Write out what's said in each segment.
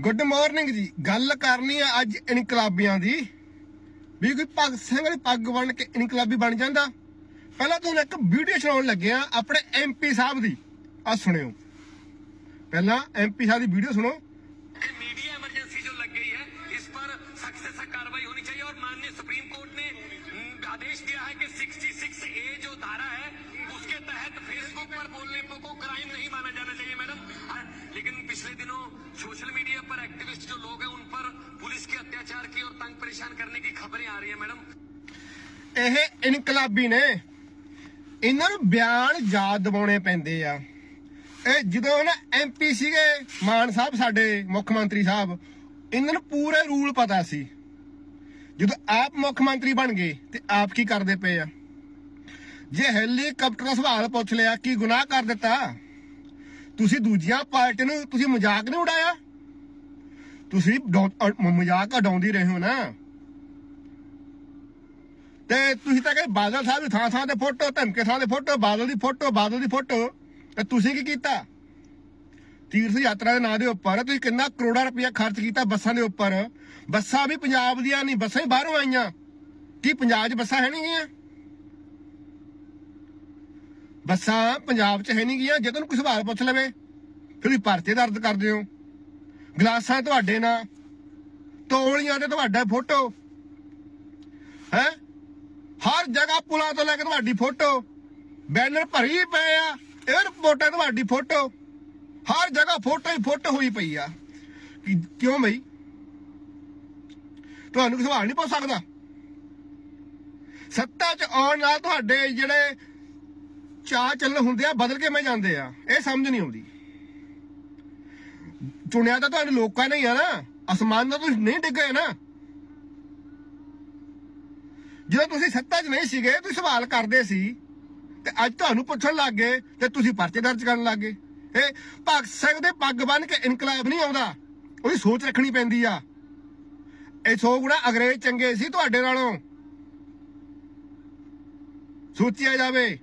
Good morning ਜੀ ਗੱਲ ਕਰਨੀ ਆ ਅੱਜ ਇਨਕਲਾਬੀਆਂ ਦੀ ਵੀ ਕੋਈ ਭਗਤ ਸਿੰਘ ਵਾਲੀ ਪੱਗ ਬਣ ਕੇ ਇਨਕਲਾਬੀ ਬਣ ਜਾਂਦਾ ਪਹਿਲਾਂ ਤੁਹਾਨੂੰ ਇੱਕ ਵੀਡੀਓ ਸੁਣਾਉਣ ਲੱਗਿਆ ਆਪਣੇ ਐਮਪੀ ਸਾਹਿਬ ਦੀ ਆ ਸੁਣਿਓ ਪਹਿਲਾਂ ਐਮਪੀ ਸਾਹਿਬ ਦੀ ਵੀਡੀਓ ਸੁਣੋ कि मीडिया इमरजेंसी जो लग गई है इस पर सख्त से सख्त कार्रवाई होनी चाहिए और माननीय सुप्रीम कोर्ट ने हम्म, आदेश दिया है कि 66 ए जो धारा है उसके तहत फेसबुक पर बोलने को को क्राइम नहीं माना जाना चाहिए मैडम हाँ, लेकिन पिछले दिनों सोशल मीडिया पर एक्टिविस्ट जो लोग हैं उन पर पुलिस के अत्याचार की और तंग परेशान करने की खबरें आ रही है मैडम ਇਹ ਇਨਕਲਾਬੀ ਨੇ ਇਹਨਾਂ ਨੂੰ ਬਿਆਨ ਯਾਦ ਦਿਵਾਉਣੇ ਪੈਂਦੇ ਆ ਇਹ ਜਦੋਂ ਨਾ ਐਮਪੀ ਸੀਗੇ ਮਾਨ ਸਾਹਿਬ ਸਾਡੇ ਮੁੱਖ ਮੰਤਰੀ ਸਾਹਿਬ ਇਹਨਾਂ ਨੂੰ ਪੂਰੇ ਰੂਲ ਪਤਾ ਸੀ ਜਦੋਂ ਆਪ ਮੁੱਖ ਮੰਤਰੀ ਬਣ ਗਏ ਤੇ ਆਪ ਕੀ ਕਰਦੇ ਪਏ ਆ ਜੇ ਹੈਲੀਕਾਪਟਰ ਦਾ ਸਵਾਲ ਪੁੱਛ ਲਿਆ ਕੀ ਗੁਨਾਹ ਕਰ ਦਿੱਤਾ ਤੁਸੀਂ ਦੂਜੀਆਂ ਪਾਰਟੀ ਨੂੰ ਤੁਸੀਂ ਮਜ਼ਾਕ ਨਹੀਂ ਉਡਾਇਆ ਤੁਸੀਂ ਡੋ- ਅ- ਮਜ਼ਾਕ ਉਡਾਉਂਦੀ ਰਹੇ ਹੋ ਨਾ। ਤੇ ਤੁਸੀਂ ਤਾਂ ਕਹਿੰਦੇ ਬਾਦਲ ਸਾਹਿਬ ਦੀ ਥਾਂ ਥਾਂ ਤੇ ਫੋਟੋ, ਧਮਕੇ ਥਾਂ ਤੇ ਫੋਟੋ, ਬਾਦਲ ਦੀ ਫੋਟੋ, ਬਾਦਲ ਦੀ ਫੋਟੋ। ਤੇ ਤੁਸੀਂ ਕੀ ਕੀਤਾ? ਤੀਰਥ ਯਾਤਰਾ ਦੇ ਨਾਂ ਦੇ ਉੱਪਰ ਤੁਸੀਂ ਕਿੰਨਾ ਕਰੋੜਾ ਰੁਪਇਆ ਖਰਚ ਕੀਤਾ ਬੱਸਾਂ ਦੇ ਉੱਪਰ। ਬੱਸਾਂ ਵੀ ਪੰਜਾਬ ਦੀਆਂ ਨਹੀਂ, ਬੱਸਾਂ ਹੀ ਬਾਹਰੋਂ ਆਈਆਂ। ਕੀ ਪੰਜਾਬ 'ਚ ਬੱਸਾਂ ਹੈ ਨਹੀਂ ਗੀਆਂ ਬੱਸਾਂ ਪੰਜਾਬ 'ਚ ਹੈ ਨਹੀਂ ਗੀਆਂ ਜੇ ਤੁਹਾਨੂੰ ਕੋਈ ਸਵਾਲ ਪੁੱਛ ਲਵੇ ਤੁਸੀਂ ਪਰਚੇ ਦਰਦ ਕਰਦੇ ਹੋ ਗਲਾਸਾਂ ਤੁਹਾਡੇ ਨਾਲ ਤੋਲੀਆਂ ਤੇ ਤੁਹਾਡਾ ਫੋਟੋ, ਹੈ? ਹਰ ਜਗ੍ਹਾ ਪੁਲਾਂ ਤੋਂ ਲੈ ਕੇ ਤੁਹਾਡੀ ਫੋਟੋ, ਬੈਨਰ ਭਰੀ ਪਏ ਆ 에어ਪੋਰਟਾਂ ਤੁਹਾਡੀ ਫੋਟੋ, ਹਰ ਜਗ੍ਹਾ ਫੋਟੋ ਹੀ ਫੋਟੋ ਹੋਈ ਪਈ ਆ। ਕਿਉਂ ਬਈ? ਤੁਹਾਨੂੰ ਕੋਈ ਸਵਾਲ ਨਹੀਂ ਪੁੱਛ ਸਕਦਾ? ਸੱਤਾ 'ਚ ਆਉਣ ਨਾਲ ਤੁਹਾਡੇ ਜਿਹੜੇ ਚਾਹ ਚੱਲ ਹੁੰਦੇ ਆ, ਬਦਲ ਕੇ ਮੈਂ ਜਾਂਦੇ ਆ, ਇਹ ਸਮਝ ਨਹੀਂ ਆਉਂਦੀ। ਚੁਣਿਆ ਤਾਂ ਤੁਹਾਡੇ ਲੋਕਾਂ ਨੇ ਹੀ ਆ ਨਾ। ਅਸਮਾਨ ਦਾ ਤੁਸੀਂ ਨਹੀਂ ਡਿੱਗੇ ਨਾ। ਜਦੋਂ ਤੁਸੀਂ ਸੱਤਾ 'ਚ ਨਹੀਂ ਸੀਗੇ, ਤੁਸੀਂ ਸਵਾਲ ਕਰਦੇ ਸੀ, ਤੇ ਅੱਜ ਤੁਹਾਨੂੰ ਪੁੱਛਣ ਲੱਗ ਗਏ, ਤੇ ਤੁਸੀਂ ਪਰਚੇ ਦਰਜ ਕਰਨ ਲੱਗ ਗਏ। ਇਹ ਭਗਤ ਸਿੰਘ ਦੇ ਪੱਗ ਬੰਨ ਕੇ ਇਨਕਲਾਬ ਨਹੀਂ ਆਉਂਦਾ, ਉਹਦੀ ਸੋਚ ਰੱਖਣੀ ਪੈਂਦੀ ਆ। ਇਹ ਸੋ ਗੁਣਾ ਅੰਗਰੇਜ਼ ਚੰਗੇ ਸੀ ਤੁਹਾਡੇ ਨਾਲੋਂ। ਸੋਚਿਆ ਜਾਵੇ।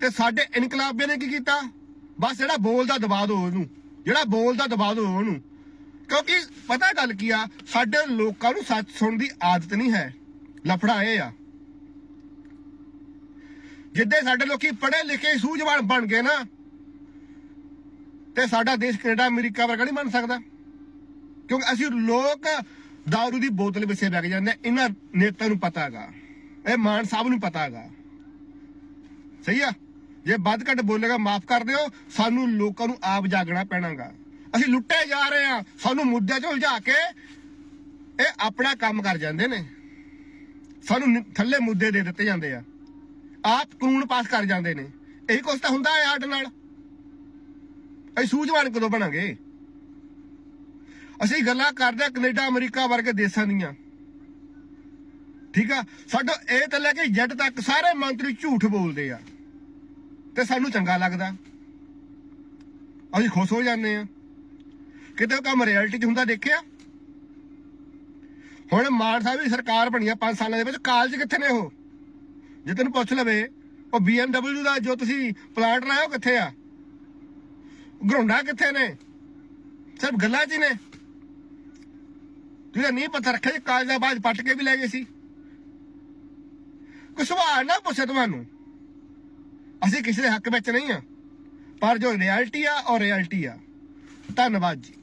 ਤੇ ਸਾਡੇ ਇਨਕਲਾਬੀਆਂ ਨੇ ਕੀ ਕੀਤਾ? ਬਸ ਜਿਹੜਾ ਬੋਲਦਾ ਦਬਾ ਦਿਓ ਉਹਨੂੰ, ਜਿਹੜਾ ਬੋਲਦਾ ਦਬਾ ਦਿਓ ਉਹਨੂੰ। ਕਿਉਂਕਿ ਪਤਾ ਗੱਲ ਕੀ ਆ, ਸਾਡੇ ਲੋਕਾਂ ਨੂੰ ਸੱਚ ਸੁਣਨ ਦੀ ਆਦਤ ਨਹੀਂ ਹੈ, ਲਫੜਾ ਇਹ ਆ। ਜਿੱਦੇ ਸਾਡੇ ਲੋਕੀ ਪੜ੍ਹੇ ਲਿਖੇ ਸੂਝਵਾਨ ਬਣ ਗਏ ਨਾ, ਤੇ ਸਾਡਾ ਦੇਸ਼ ਕੈਨੇਡਾ, ਅਮਰੀਕਾ ਵਰਗਾ ਨਹੀਂ ਬਣ ਸਕਦਾ। ਕਿਉਂਕਿ ਅਸੀਂ ਲੋਕ ਦਾਰੂ ਦੀ ਬੋਤਲ ਵਿੱਚ ਲੱਗ ਜਾਂਦੇ ਇਹਨਾਂ ਨੇਤਾ ਨੂੰ ਪਤਾ ਹੈਗਾ, ਇਹ ਮਾਨ ਸਾਹਿਬ ਨੂੰ ਪਤਾ ਹੈਗਾ। ਸਹੀ ਆ? ਜੇ ਵੱਧ ਘੱਟ ਬੋਲੇਗਾ, ਮਾਫ ਕਰ ਦਿਓ, ਸਾਨੂੰ ਲੋਕਾਂ ਨੂੰ ਆਪ ਜਾਗਣਾ ਪੈਣਾਗਾ। ਅਸੀਂ ਲੁੱਟੇ ਜਾ ਰਹੇ ਆ ਸਾਨੂੰ ਮੁੱਦਿਆਂ 'ਚ ਉਲਝਾ ਕੇ ਇਹ ਆਪਣਾ ਕੰਮ ਕਰ ਜਾਂਦੇ ਨੇ। ਸਾਨੂੰ ਥੱਲੇ ਮੁੱਦੇ ਦੇ ਦਿੱਤੇ ਜਾਂਦੇ ਆ। ਆਪ ਕਾਨੂੰਨ ਪਾਸ ਕਰ ਜਾਂਦੇ ਨੇ। ਇਹੀ ਕੁਛ ਤਾਂ ਹੁੰਦਾ ਹੈ ਆਟ ਨਾਲ। ਅਸੀਂ ਸੂਝਵਾਨ ਕਦੋਂ ਬਣਾਂਗੇ? ਅਸੀਂ ਗੱਲਾਂ ਕਰਦੇ ਆ ਕੈਨੇਡਾ, ਅਮਰੀਕਾ ਵਰਗੇ ਦੇਸ਼ਾਂ ਦੀਆਂ। ਠੀਕ ਆ? ਸਾਡਾ ਇਹ ਤਾਂ ਲੈ ਕੇ ਜੱਟ ਤੱਕ ਸਾਰੇ ਮੰਤਰੀ ਝੂਠ ਬੋਲਦੇ ਆ। ਤੇ ਸਾਨੂੰ ਚੰਗਾ ਲੱਗਦਾ। ਅਸੀਂ ਖੁਸ਼ ਹੋ ਜਾਂਦੇ ਆ ਕਿਤੇ ਉਹ ਕੰਮ ਰਿਐਲਿਟੀ 'ਚ ਹੁੰਦਾ ਦੇਖਿਆ? ਹੁਣ ਮਾਨ ਸਾਹਿਬ ਦੀ ਸਰਕਾਰ ਬਣੀ ਆ 5 ਸਾਲਾਂ ਦੇ ਵਿੱਚ। ਕਾਲਜ ਕਿੱਥੇ ਨੇ ਉਹ? ਜੇ ਤੈਨੂੰ ਪੁੱਛ ਲਵੇ, ਉਹ BMW ਦਾ ਜੋ ਤੁਸੀਂ ਪਲਾਂਟ ਲਾਇਆ ਉਹ ਕਿੱਥੇ ਆ? ਗਰੋਂਡਾ ਕਿੱਥੇ ਨੇ? ਸਿਰਫ ਗੱਲਾਂ 'ਚ ਹੀ ਨੇ। ਤੁਸੀਂ ਨਹੀਂ ਪਤਾ ਰੱਖਿਆ ਕਾਲਜ ਦਾ ਬਾਅਦ ਪੱਟ ਕੇ ਵੀ ਲੈ ਗਏ ਸੀ। ਕੋਈ ਸਵਾਲ ਨਾ ਪੁੱਛੇ ਤੁਹਾਨੂੰ। ਅਸੀਂ ਕਿਸੇ ਦੇ ਹੱਕ ਵਿੱਚ ਨਹੀਂ ਆ। ਪਰ ਜੋ ਰਿਐਲਿਟੀ ਆ, ਉਹ ਰਿਐਲਿਟੀ ਆ। ਧੰਨਵਾਦ ਜੀ।